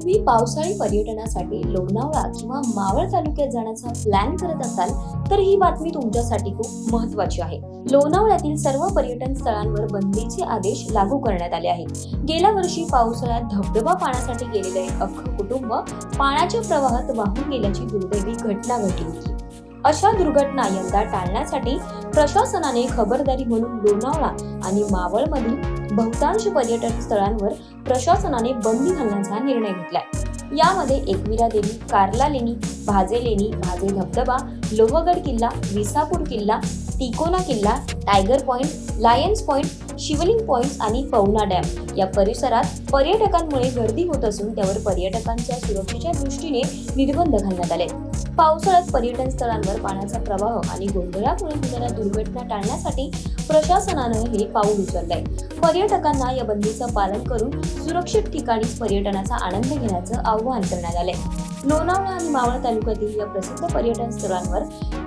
तुम्ही पावसाळी पर्यटनासाठी लोणावळा किंवा मावळ तालुक्यात जाण्याचा प्लॅन करत असाल तर ही बातमी तुमच्यासाठी खूप महत्वाची आहे. लोणावळ्यातील सर्व पर्यटन स्थळांवर बंदीचे आदेश लागू करण्यात आले आहेत. गेल्या वर्षी पावसाळ्यात धबधबा पाण्यासाठी गेलेले अख्खं कुटुंब पाण्याच्या प्रवाहात वाहून गेल्याची दुर्दैवी घटना घडली होती. अशा दुर्घटना यंदा टाळण्यासाठी प्रशासनाने खबरदारी म्हणून लोणावळा आणि मावळमधील बहुतांश पर्यटन स्थळांवर प्रशासनाने बंदी घालण्याचा निर्णय घेतलाय. यामध्ये एकविरा देवी कार्ला लेणी भाजे लेणी भाजे धबधबा लोहगड किल्ला विसापूर किल्ला तिकोना किल्ला tiger point lions point Shivling point आणि पवना डॅम या परिसरात पर्यटकांमुळे गर्दी होत असून त्यावर पर्यटकांच्या सुरक्षेच्या दृष्टीने निर्बंध घालण्यात आले. पावसाळ्यात पर्यटन स्थळांवर पाण्याचा प्रवाह आणि गोंधळामुळे होणाऱ्या दुर्घटना टाळण्यासाठी प्रशासनानं हे पाऊल उचललंय. पर्यटकांना या बंदीचं पालन करून सुरक्षित ठिकाणी पर्यटनाचा आनंद घेण्याचं आवाहन करण्यात आलंय. लोणावळा आणि मावळ तालुक्यातील या प्रसिद्ध पर्यटन स्थळांवर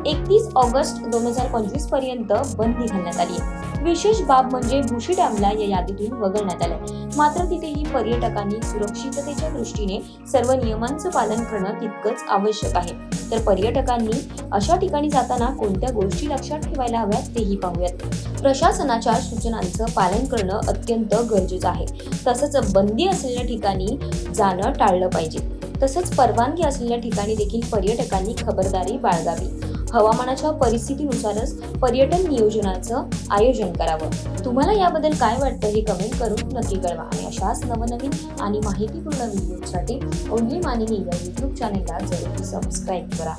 एकतीस ऑगस्ट दोन हजार पंचवीसपर्यंत बंदी घालण्यात आली आहे विशेष बाब म्हणजे भुशी डॅमला या यादीतून वगळण्यात आलंय. मात्र तिथेही पर्यटकांनी सुरक्षिततेच्या दृष्टीने सर्व नियमांचं पालन करणं तितकंच आवश्यक आहे. तर पर्यटकांनी अशा ठिकाणी जाताना कोणत्या गोष्टी लक्षात ठेवायला हव्यात तेही पाहूयात. प्रशासनाच्या सूचनांचं पालन करणं अत्यंत गरजेचं आहे. तसंच बंदी असलेल्या ठिकाणी जाणं टाळलं पाहिजे. तसंच परवानगी असलेल्या ठिकाणी देखील पर्यटकांनी खबरदारी बाळगावी. हवामानाच्या परिस्थितीनुसारच पर्यटन नियोजनाचं आयोजन करावं. तुम्हाला याबद्दल काय वाटतं हे कमेंट करून नक्की कळवा. आणि अशाच नवनवीन आणि माहितीपूर्ण व्हिडिओसाठी ओनली मानिनी या यूट्यूब चॅनेलला जरूर सबस्क्राईब करा.